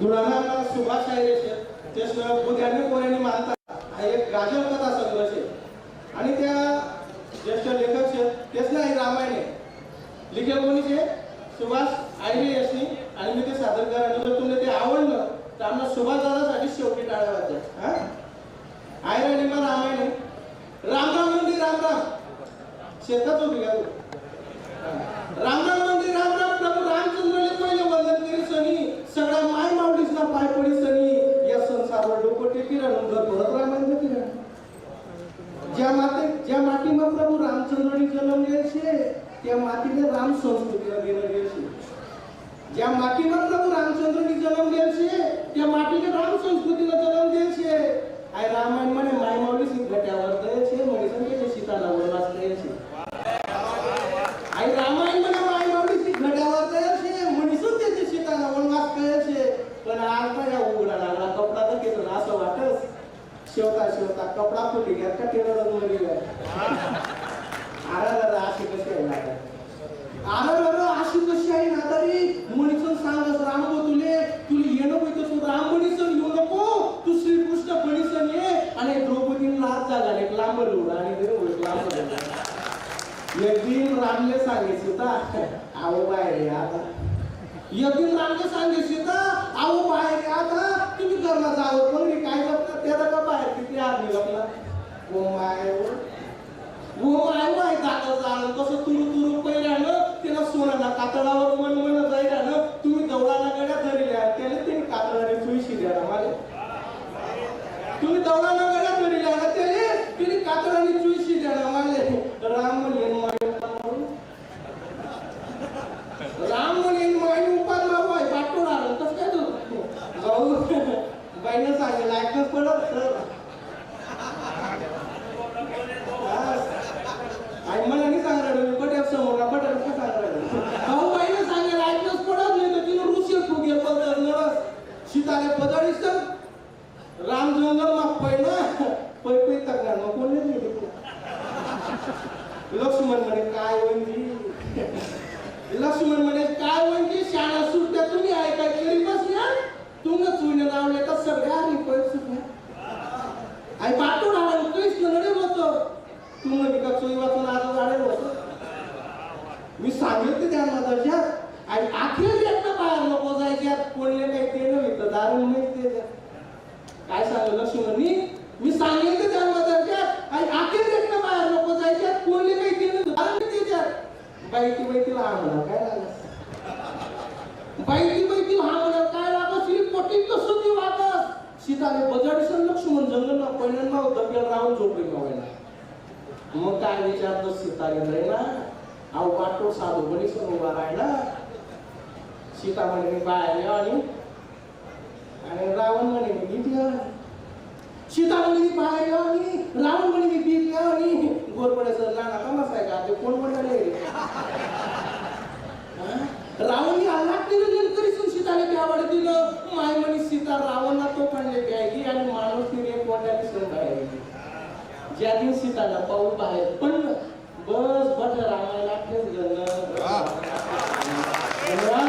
दुराना सुभाष आहे ते बुद्ध्याने कोऱ्याने मानतात. हा एक गाजर कथा संग्रह आहे आणि त्या ज्येष्ठ लेखक छे तेच नाही रामायण. आहे कोणी कोणीचे सुभाष आयरे यशनी आणि मी ते सादर करायला जर तुम्हाला ते आवडलं तर आम्हाला सुभाष दादासाठी शेवटी टाळ्या वाजल्या हा? आयरे निमा रामायण. आहे राम राम म्हणजे राम राम. शेतात उभी घ्या ಕಿರಣ પરબ્રહ્માંડ ಕಿರಣ જ્યાં માતે જ્યાં માટીમાં પ્રભુ રામચંદ્રની જન્મ લે છે ત્યાં માટીને રામ સંસ્કૃતિ વગેરે છે જ્યાં માટીમાં પ્રભુ રામચંદ્રની જન્મ લે છે ત્યાં માટીને રામ સંસ્કૃતિ शिवता शिवता कपडा फुटली घ्या का टेलरमध्ये घ्या अरे अशी कशी आहे ना अरे अशी कशी आहे ना तरी मणीचं सांगस राम गो तुले तुला येणं होईत तू राम मणीसन येऊ नको तू श्रीकृष्ण मणीसन ये आणि द्रौपदीने लाच झाला एक लांब लोड आणि ते लांब एक दिन रामले सांगे सीता आहो बाहेर आता एक दिन रामले सांगे सीता आहो बाहेर आता तुम्ही घरला जावं पण मी काय करता त्याला का बाहेर किती आदमी लपला ओ माय ओ माय माय दादा जाणं कसं तुरु तुरु पहिल्यानं त्याला सोनाला कातळावर मन मन जायला तुम्ही दौडाला गड्या धरल्या त्याला ते कातळाने चुईशी द्या मला तुम्ही दौडाला गड्या धरल्या ना तिने कातळाने चुईशी द्या मला राम म्हणे माय. राम म्हणे माय उपाय मारू आहे पाठवून आलं काय तू? जाऊ बाईनं सांगेल ऐकत पडत आई मला नाही सांगणार मी पट्यात समोर ना पट्यात काय सांगणार भाऊ बाईनं सांगेल ऐकलंच पडत नाही तर तिनं ऋषी फुगे पदर नरस सीताले पदळीस राम जंगल माग पहिलं पै पै तक्रार लक्ष्मण म्हणे काय वंजी लक्ष्मण म्हणे काय वंजी शाळा सुटत्या तुम्ही ऐकाय तरी बसल्या? तुंग चुने लावले तर सगळ्या आणि सुटल्या आई पाठवून राहणार कृष्ण नडे होतं. तुम का चोई वाचून आज झाडे होत. मी सांगितलं त्यांना दर्शात आणि अखेर एकदा बाहेर नको जायच्यात कोणले काही ते नव्हतं दारून नाही ते काय सांगलं लक्ष्मणी मी सांगितलं त्यांना दर्शात आणि अखेर एकटं बाहेर नको जायच्यात कोणले काही ते त्याच्यात बाईकी बाईकीला हा काय लागलं बाईकी बाईकी हा म्हणा काय लागत श्री पटी कसं ती वागत सीताने बजाडीसन लक्ष्मण जंगलला. पहिल्यांदा दबेल राहून झोपली मावायला मग काय विचारतो सीता गेलंय ना. अहो वाटो साधू बनी उभा राहिला. सीता म्हणे मी बाहेर आणि आणि रावण म्हणे मी या सीता म्हणे मी बाहेर आणि रावण म्हणे मी या आणि गोरपड्याचं लाना का नसाय का? ते कोण म्हणाले रावणी हल्ला केलं नंतर सीताने त्यावर दिलं माय म्हणे सीता रावणला तो पडले प्यायली आणि माणूस तिने कोणत्या दिसून बाहेर. ज्या दिवशी सीताला पाऊल बाहेर पडलं बस बट रामायला घडलं धन्यवाद